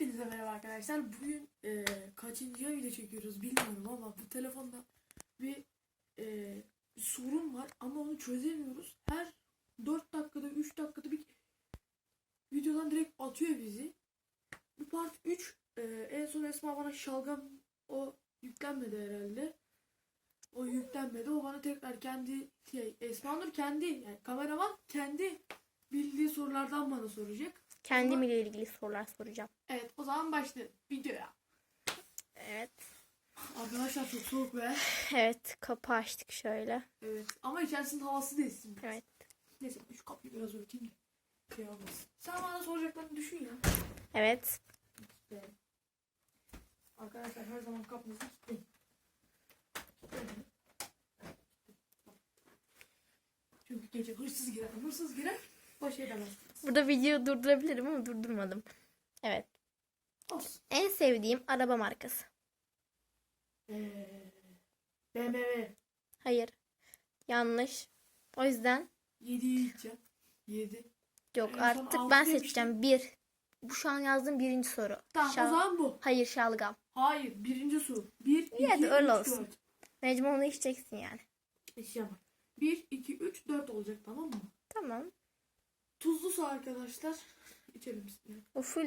Hepinize merhaba arkadaşlar. Bugün e, kaçıncı video çekiyoruz bilmiyorum ama bu telefonda bir, e, sorun var ama onu çözemiyoruz. Her 4 dakikada 3 dakikada bir videodan direkt atıyor bizi. Bu part 3 e, en son Esma bana şalgam o yüklenmedi herhalde. O yüklenmedi. O bana tekrar kendi şey, Esma Nur kendi yani kameraman kendi bildiği sorulardan bana soracak. Kendim ile ilgili sorular soracağım. Evet o zaman başlayalım videoya. Evet. Arkadaşlar çok soğuk be. Evet kapı açtık şöyle. Evet ama içerisinin havası biraz. Evet. Neyse şu kapıyı biraz örteyim de. Şey olmasın. Sen bana soracaklarını düşün ya. Evet. İşte. Arkadaşlar her zaman kapınızı kilitleyin. Kilitleyin. Çünkü gece hırsız girer. Hırsız girer. Baş edemez. Burada videoyu durdurabilirim ama durdurmadım. Evet. Olsun. En sevdiğim araba markası. Ee, BMW. Hayır. Yanlış. O yüzden 7'yi gideceğim. 7. yok En artık ben seçeceğim. Bir. Bu şu an yazdığım birinci soru. Tamam Şal- o zaman bu. Hayır şalgam. Hayır. Birinci su. 1, 2, İyi, hadi 3, öyle olsun. 4. Mecbur onu içeceksin yani. Eşya var. 1, 2, 3, 4 olacak tamam mı? Tamam. Tuzlu su arkadaşlar. İçelim sizinle. O full